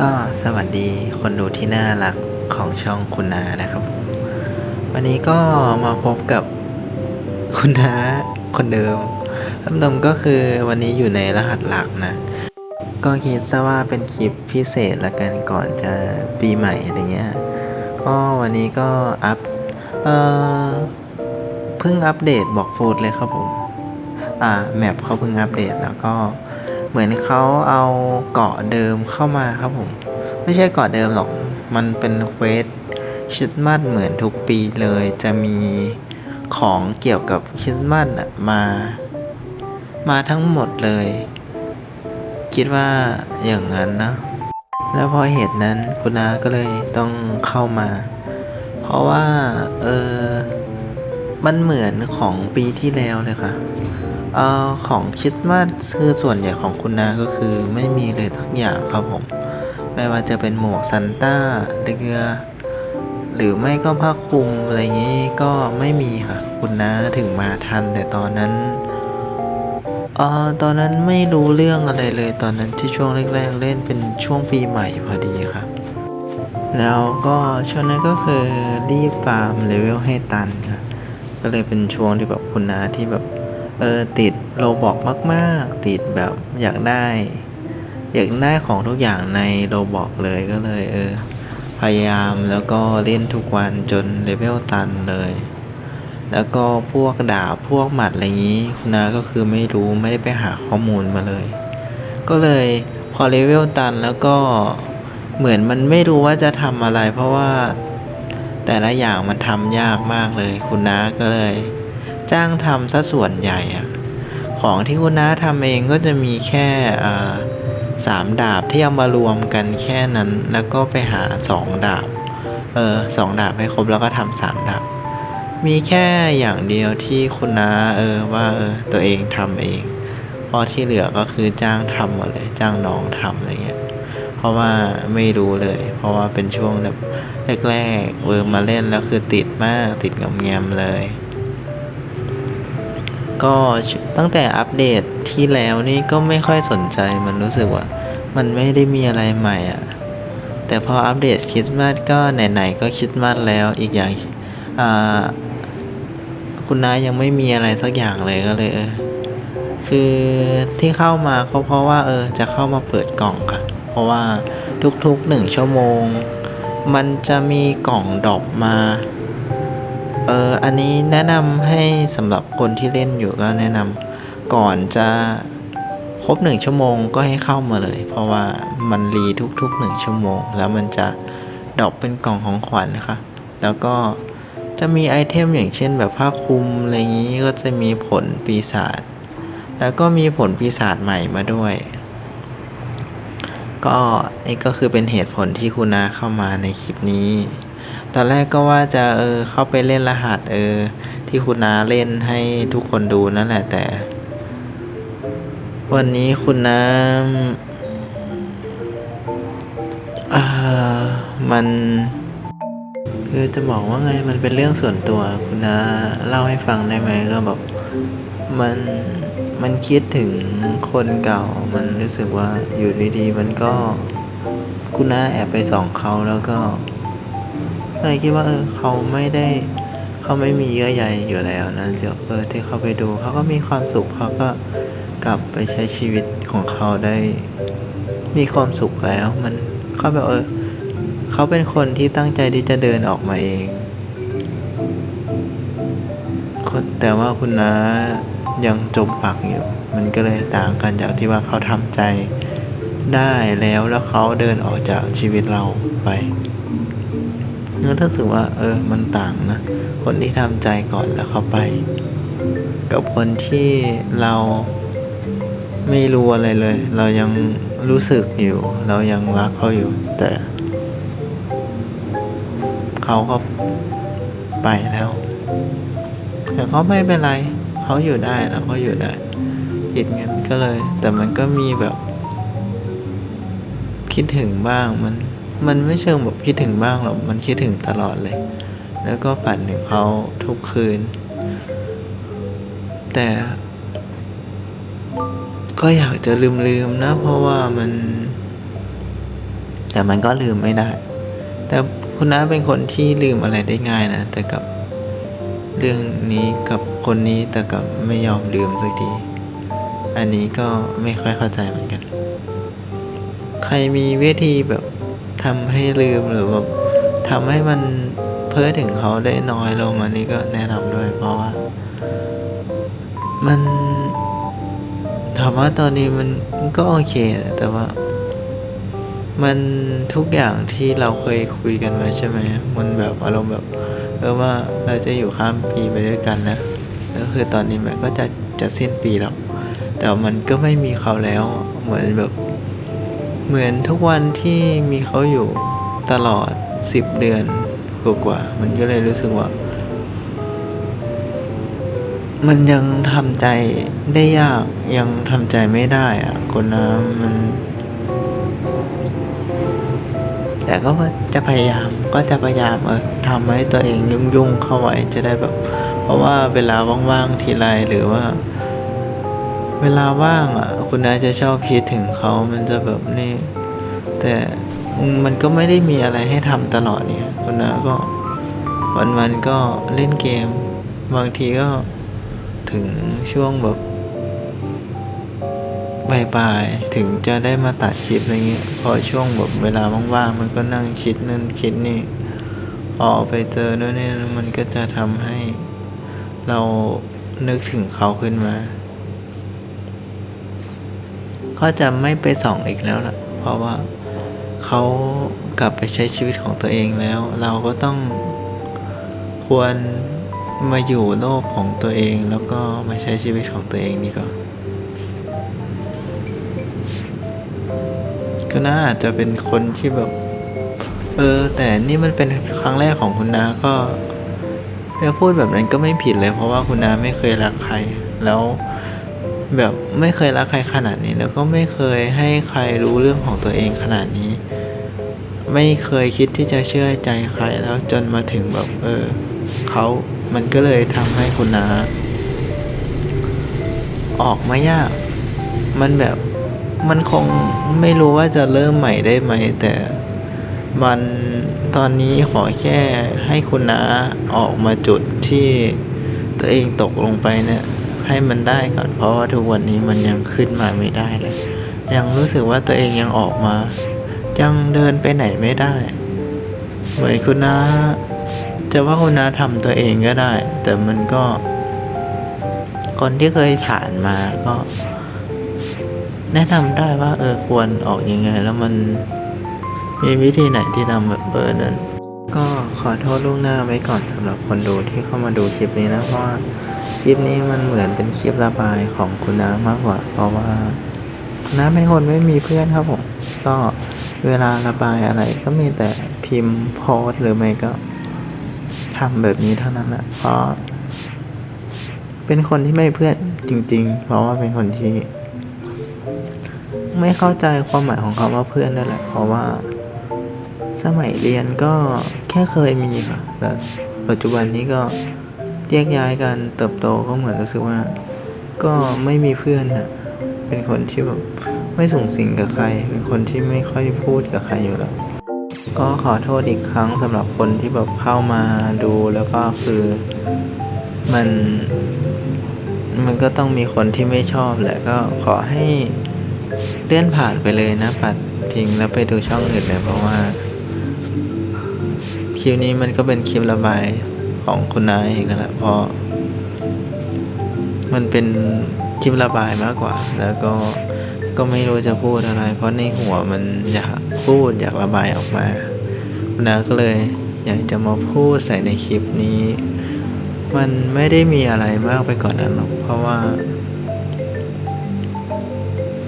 ก็สวัสดีคนดูที่น่ารักของช่องคุณนานะครับ วันนี้ก็มาพบกับคุณนาคนเดิมคำนมก็คือวันนี้อยู่ในรหัสหลักนะ ก็คิดซะว่าเป็นคลิปพิเศษละกันก่อนจะปีใหม่อะไรเงี้ยก็วันนี้ก็อัพเอ่อเพิ่งอัปเดตบอกโฟดเลยครับผม อ่าแมปเขาเพิ่งอัปเดตแล้วก็ เหมือนเขาเอาเกาะเดิมเข้ามาครับผม ไม่ใช่เกาะเดิมหรอก มันเป็นเควสคริสต์มาสเหมือนทุกปีเลย จะมีของเกี่ยวกับคริสต์มาสอะมา มาทั้งหมดเลย คิดว่าอย่างนั้นนะ แล้วเพราะเหตุนั้นคุณนาก็เลยต้องเข้ามา เพราะว่า เออมันเหมือนของปีที่แล้วเลยค่ะ ออของคริสต์มาสคือส่วนใหญ่ของคุณนาก็คือไม่มีเลยทักอย่างครับผม ไม่ว่าจะเป็นหมวกซันต้าเรือ หรือไม่ก็ผ้าคลุมอะไรอย่างนี้ก็ไม่มีค่ะคุณนาถึงมาทันแต่ตอนนั้นเออตอนนั้นไม่รู้เรื่องอะไรเลยตอนนั้นที่ช่วงแรกๆเล่นเป็นช่วงปีใหม่พอดีครับแล้วก็ช่วงนั้นก็คือรีบฟาร์มเลเวลให้ตันครับก็เลยเป็นช่วงที่แบบคุณนาที่แบบ เออติดโลบอกมากๆ ติดแบบอยากได้ อยากได้ของทุกอย่างในโลบอกเลยก็เลย เออ พยายามแล้วก็เล่นทุกวันจนเลเวลตันเลย แล้วก็พวกดาบพวกหมัดอะไรอย่างนี้คุณนาก็คือไม่รู้ไม่ได้ไปหาข้อมูลมาเลย ก็เลยพอเลเวลตันแล้วก็เหมือนมันไม่รู้ว่าจะทำอะไร เพราะว่าแต่ละอย่างมันทำยากมากเลย คุณน้าก็เลย จ้างทำซะส่วนใหญ่อะของที่คุณน้าทำเองก็จะมีแค่สามดาบที่เอามารวมกันแค่นั้น แล้วก็ไปหาสองดาบ เออสองดาบให้ครบแล้วก็ทำสามดาบ มีแค่อย่างเดียวที่คุณน้าเออว่าเออตัวเองทำเองเพราะที่เหลือก็คือจ้างทำหมดเลย จ้างน้องทำอะไรเงี้ย เพราะว่าไม่รู้เลย เพราะว่าเป็นช่วงแบบแรกๆเวิร์มมาเล่นแล้วคือติดมากติดกับแงมเลย ก็ตั้งแต่อัปเดตที่แล้วนี่ก็ไม่ค่อยสนใจมันรู้สึกว่า มันไม่ได้มีอะไรใหม่อะ แต่พออัปเดตคริสต์มาสก็ไหนๆก็คริสต์มาสแล้วอีกอย่างาคุณน้ายังไม่มีอะไรสักอย่างเลยก็เลยเออคือที่เข้ามาก็เพราะว่า เออ จะเข้ามาเปิดกล่องค่ะ เพราะว่าทุกๆหนึ่งชั่วโมง มันจะมีกล่องดอปมา เอออันนี้แนะนำให้สำหรับคนที่เล่นอยู่ก็แนะนำก่อนจะครบหนึ่งชั่วโมงก็ให้เข้ามาเลย เพราะว่ามันรีทุกๆหนึ่งชั่วโมง แล้วมันจะดอปเป็นกล่องของขวัญนะคะ แล้วก็จะมีไอเทมอย่างเช่นแบบผ้าคลุมอะไรอย่างนี้ก็จะมีผลปีศาจแล้วก็มีผลปีศาจใหม่มาด้วย ก็นี่ก็คือเป็นเหตุผลที่คุณนาเข้ามาในคลิปนี้ ตอนแรกก็ว่าจะเออเข้าไปเล่นรหัสเออ ที่คุณนาเล่นให้ทุกคนดูนั่นแหละแต่ วันนี้คุณน้ำอ่ามันคือจะบอกว่าไงมันเป็นเรื่องส่วนตัวคุณนาเล่าให้ฟังได้ไหมก็แบบมันมันคิดถึงคนเก่า มันรู้สึกว่าอยู่ดีๆมันก็คุณน้าแอบไปส่องเขาแล้วก็ เลยคิดว่าเออเขาไม่ได้เขาไม่มีเยื่อใยอยู่แล้วนะเดี๋ยวเออที่เขาไปดูเขาก็มีความสุขเขาก็กลับไปใช้ชีวิตของเขาได้ มีความสุขแล้ว มันเขาแบบเออเขาเป็นคนที่ตั้งใจที่จะเดินออกมาเองคนแต่ว่าคุณน้ายังจมปักอยู่ มันก็เลยต่างกันจากที่ว่าเขาทำใจได้แล้วแล้วเขาเดินออกจากชีวิตเราไป เนื้อรู้สึกว่า เออ มันต่างนะ คนที่ทำใจก่อนแล้วเขาไป กับคนที่เราไม่รู้อะไรเลย เรายังรู้สึกอยู่ เรายังรักเขาอยู่ แต่เขาก็ไปแล้ว แต่เขาไม่เป็นไร เขาอยู่ได้แล้วก็อยู่ได้คิดงั้นก็เลย แต่มันก็มีแบบ คิดถึงบ้างมัน มันไม่เชิงแบบคิดถึงบ้างหรอกมันคิดถึงตลอดเลย แล้วก็ฝันถึงเขาทุกคืน แต่ ก็อยากจะลืมๆนะ เพราะว่ามัน แต่มันก็ลืมไม่ได้ แต่คุณน้าเป็นคนที่ลืมอะไรได้ง่ายนะแต่กับเรื่องนี้กับคนนี้แต่กับไม่ยอมลืมสักที อันนี้ก็ไม่ค่อยเข้าใจเหมือนกัน ใครมีวิธีแบบ ทำให้ลืมหรือแบบทำให้มันเพ้อถึงเขาได้น้อยลงอันนี้ก็แนะนำด้วยเพราะว่า มันถามว่าตอนนี้มันก็โอเคนะแต่ว่า มันทุกอย่างที่เราเคยคุยกันมาใช่ไหมมันแบบอารมณ์แบบเออว่าเราจะอยู่ข้ามปีไปด้วยกันนะแล้วคือตอนนี้มันก็จะจะสิ้นปีแล้ว แต่มันก็ไม่มีเขาแล้วเหมือนแบบ เหมือนทุกวันที่มีเขาอยู่ตลอดสิบเดือนกว่าๆมันก็เลยรู้สึกว่า มันยังทำใจได้ยากยังทำใจไม่ได้อะคนน้ำมัน แต่ก็ว่าจะพยายามก็จะพยายามเออทำให้ตัวเองยุ่งๆเข้าไว้จะได้แบบ เพราะว่าเวลาว่างๆทีไรหรือว่า เวลาว่างอะ คุณน้าจะชอบคิดถึงเขามันจะแบบนี่ แต่มันก็ไม่ได้มีอะไรให้ทำตลอดเนี่ย คุณน้าก็วันๆก็เล่นเกม บางทีก็ถึงช่วงแบบบ่ายๆถึงจะได้มาตัดคลิปอะไรเงี้ย พอช่วงแบบเวลาว่างๆมันก็นั่งคิดนั่นคิดนี่ออกไปเจอโน่นนี่มันก็จะทำให้เรานึกถึงเขาขึ้นมา ก็จะไม่ไปส่องอีกแล้วล่ะ เพราะว่าเขากลับไปใช้ชีวิตของตัวเองแล้ว เราก็ต้องควรมาอยู่โลกของตัวเองแล้วก็มาใช้ชีวิตของตัวเองดีกว่าก็น่าอาจจะเป็นคนที่แบบ เออ แต่นี่มันเป็นครั้งแรกของคุณนาก็จะพูดแบบนั้นก็ไม่ผิดเลย เพราะว่าคุณนาไม่เคยรักใคร แล้ว แบบไม่เคยรักใครขนาดนี้ แล้วก็ไม่เคยให้ใครรู้เรื่องของตัวเองขนาดนี้ ไม่เคยคิดที่จะเชื่อใจใครแล้วจนมาถึงแบบเออเขามันก็เลยทำให้คุณนาออกมายาก มันแบบมันคงไม่รู้ว่าจะเริ่มใหม่ได้ไหม แต่มันตอนนี้ขอแค่ให้คุณนาออกมาจุดที่ตัวเองตกลงไปเนี่ย ให้มันได้ก่อน เพราะว่าทุกวันนี้มันยังขึ้นมาไม่ได้เลย ยังรู้สึกว่าตัวเองยังออกมา ยังเดินไปไหนไม่ได้ เหมือนคุณน้าจะว่าคุณน้าทำตัวเองก็ได้ แต่มันก็ คนที่เคยผ่านมาก็ แนะนำได้ว่าเออควรออกยังไง แล้วมันมีวิธีไหนที่ทำแบบเออนั้น ก็ขอโทษล่วงหน้าไว้ก่อนสำหรับคนดูที่เข้ามาดูคลิปนี้นะเพราะว่า คลิปนี้มันเหมือนเป็นคลิประบายของคุณน้ามากกว่า เพราะว่าคุณน้าเป็นคนไม่มีเพื่อนครับผม ก็เวลาระบายอะไรก็มีแต่พิมพ์โพสหรือไม่ก็ทำแบบนี้เท่านั้นแหละเพราะ เป็นคนที่ไม่เพื่อนจริง ๆ เพราะว่าเป็นคนที่ ไม่เข้าใจความหมายของคำว่าเพื่อนนั่นแหละ เพราะว่า สมัยเรียนก็แค่เคยมีค่ะแต่ปัจจุบันนี้ก็ แยกย้ายกันเติบโตก็เหมือนรู้สึกว่า ก็ไม่มีเพื่อนอะเป็นคนที่แบบไม่สูงสิงกับใคร เป็นคนที่ไม่ค่อยพูดกับใครอยู่แล้ว ก็ขอโทษอีกครั้งสำหรับคนที่แบบเข้ามาดูแล้วก็คือมันมันก็ต้องมีคนที่ไม่ชอบแหละก็ขอให้เลื่อนผ่านไปเลยนะ ปัดทิ้งแล้วไปดูช่องอื่นเลยเพราะว่าคลิปนี้มันก็เป็นคลิประบาย ของคุณนายเองนั่นแหละเพราะ มันเป็นคลิประบายมากกว่า แล้วก็ก็ไม่รู้จะพูดอะไร เพราะในหัวมันอยากพูดอยากระบายออกมาคุณนาก็เลยอยากจะมาพูดใส่ในคลิปนี้ มันไม่ได้มีอะไรมากไปกว่อนนั้นหรอกเพราะว่า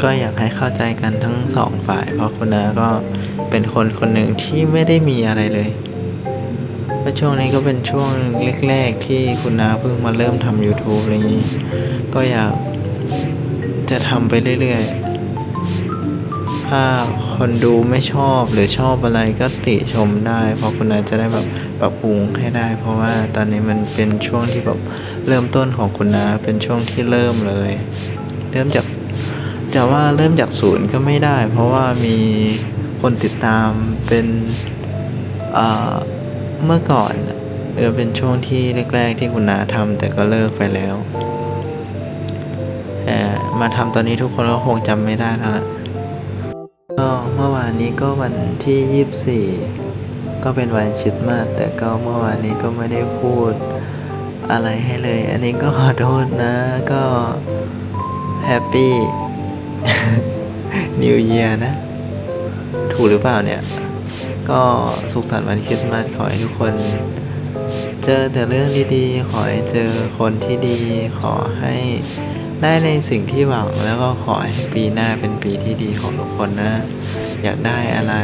ก็อยากให้เข้าใจกันทั้งสองฝ่าย เพราะคุณนาก็เป็นคนคนหนึ่งที่ไม่ได้มีอะไรเลย เพราะช่วงนี้ก็เป็นช่วงแรกๆที่คุณนาเพิ่งมาเริ่มทำ YouTube อะไรอย่างนี้ ก็อยากจะทำไปเรื่อยๆ ถ้าคนดูไม่ชอบหรือชอบอะไรก็ติชมได้ เพราะคุณนาจะได้แบบปรับปรุงให้ได้ เพราะว่าตอนนี้มันเป็นช่วงที่แบบเริ่มต้นของคุณนาเป็นช่วงที่เริ่มเลย เริ่มจากจะว่าเริ่มจากศูนย์ก็ไม่ได้ เพราะว่ามีคนติดตามเป็นอ่อ เมื่อก่อนเออเป็นช่วงที่แรก ๆ ที่คุณนาทำแต่ก็เลิกไปแล้วแต่มาทำตอนนี้ทุกคนก็คงจำไม่ได้แล้วละก็เมื่อวานนี้ก็วันที่ 24 ก็เป็นวันคริสต์มาสแต่ก็เมื่อวานนี้ก็ไม่ได้พูดอะไรให้เลย อันนี้ก็ขอโทษนะ ก็แฮปปี้นิวเยียนะ ถูกหรือเปล่าเนี่ย ก็สุขสันต์วันคริสต์มาสขอให้ทุกคน เจอแต่เรื่องดีๆ ขอให้เจอคนที่ดี ขอให้ได้ในสิ่งที่หวังแล้วก็ขอให้ปีหน้าเป็นปีที่ดีของทุกคนนะ อยากได้อะไร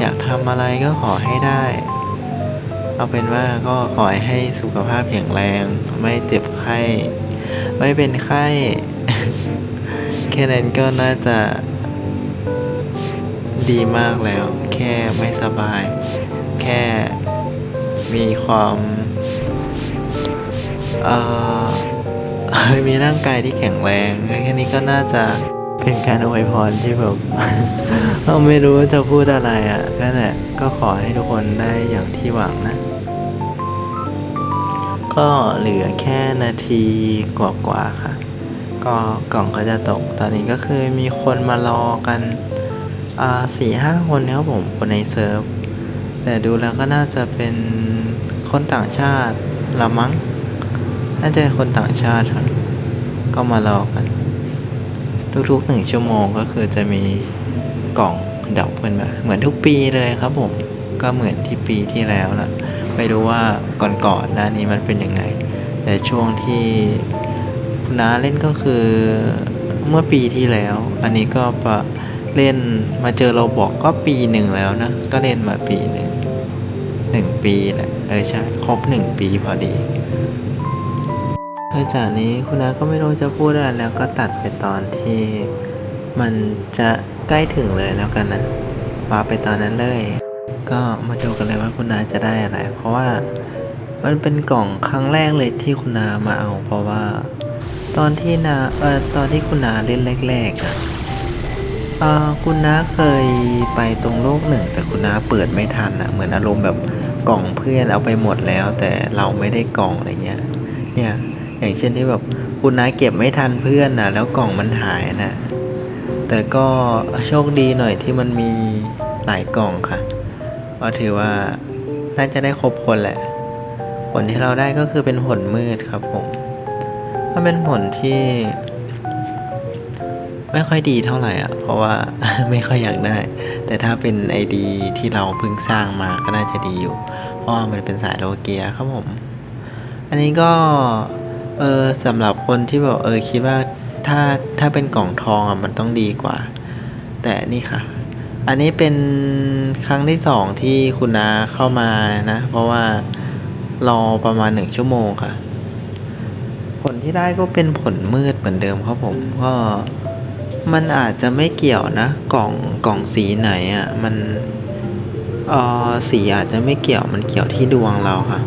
อยากทำอะไรก็ขอให้ได้ เอาเป็นว่าก็ขอให้สุขภาพแข็งแรง ไม่เจ็บไข้ ไม่เป็นไข้ แค่นั้นก็น่าจะดีมากแล้ว แค่ไม่สบาย แค่มีความเอ่อมีร่างกายที่แข็งแรงแค่นี้ก็น่าจะเป็นการอวยพรที่แบบเราไม่รู้จะพูดอะไรอะก็แหละก็ขอให้ทุกคนได้อย่างที่หวังนะ ก็เหลือแค่นาทีกว่าๆค่ะ ก็กล่องก็จะตกตอนนี้ก็คือมีคนมารอกัน สี่ห้าคนนะครับผมคนในเซิร์ฟ แต่ดูแล้วก็น่าจะเป็นคนต่างชาติละมั้ง น่าจะเป็นคนต่างชาติครับก็มารอกัน ทุกๆหนึ่งชั่วโมงก็คือจะมีกล่องดอกขึ้นมาเหมือนทุกปีเลยครับผม ก็เหมือนที่ปีที่แล้วนะไม่รู้ว่าก่อนๆหน้านี้มันเป็นยังไง แต่ช่วงที่คุณน้าเล่นก็คือเมื่อปีที่แล้ว อันนี้ก็ประ เล่นมาเจอเราบอกก็ปีหนึ่งแล้วนะ ก็เล่นมาปีหนึ่งหนึ่งปีแหละเออใช่ครบหนึ่งปีพอดีหลังจากนี้คุณนาก็ไม่รู้จะพูดอะไรแล้วก็ตัดไปตอนที่มันจะใกล้ถึงเลยแล้วกันนะมาไปตอนนั้นเลย ก็มาดูกันเลยว่าคุณนาจะได้อะไร เพราะว่ามันเป็นกล่องครั้งแรกเลยที่คุณนามาเอา เพราะว่า ตอนที่นาเออตอนที่คุณนาเล่นแรกๆอะ เออคุณน้าเคยไปตรงโลกหนึ่ง แต่คุณน้าเปิดไม่ทันอะเหมือนอารมณ์แบบกล่องเพื่อนเอาไปหมดแล้ว แต่เราไม่ได้กล่องอะไรเงี้ยเนี่ยอย่างเช่นที่แบบคุณน้าเก็บไม่ทันเพื่อนนะแล้วกล่องมันหายนะแต่ก็โชคดีหน่อยที่มันมีหลายกล่องค่ะก็ถือว่าน่าจะได้ครบคนแหละ ผลที่เราได้ก็คือเป็นผลมืดครับผมมันเป็นผลที่ ไม่ค่อยดีเท่าไหร่อะ เพราะว่าไม่ค่อยอยากได้ แต่ถ้าเป็นไอดีที่เราเพิ่งสร้างมาก็น่าจะดีอยู่ เพราะว่ามันเป็นสายโลเกียครับผม อันนี้ก็ เออสำหรับคนที่แบบเออคิดว่าถ้าถ้าเป็นกล่องทองอะมันต้องดีกว่า แต่นี่ค่ะ อันนี้เป็นครั้งที่สองที่คุณนาเข้ามานะ เพราะว่ารอประมาณหนึ่งชั่วโมงค่ะ ผลที่ได้ก็เป็นผลมืดเหมือนเดิมครับผมก็ มันอาจจะไม่เกี่ยวนะ กล่องกล่องสีไหนอะ่ะ มันเออสีอาจจะไม่เกี่ยวมันเกี่ยวที่ดวงเราค่ะ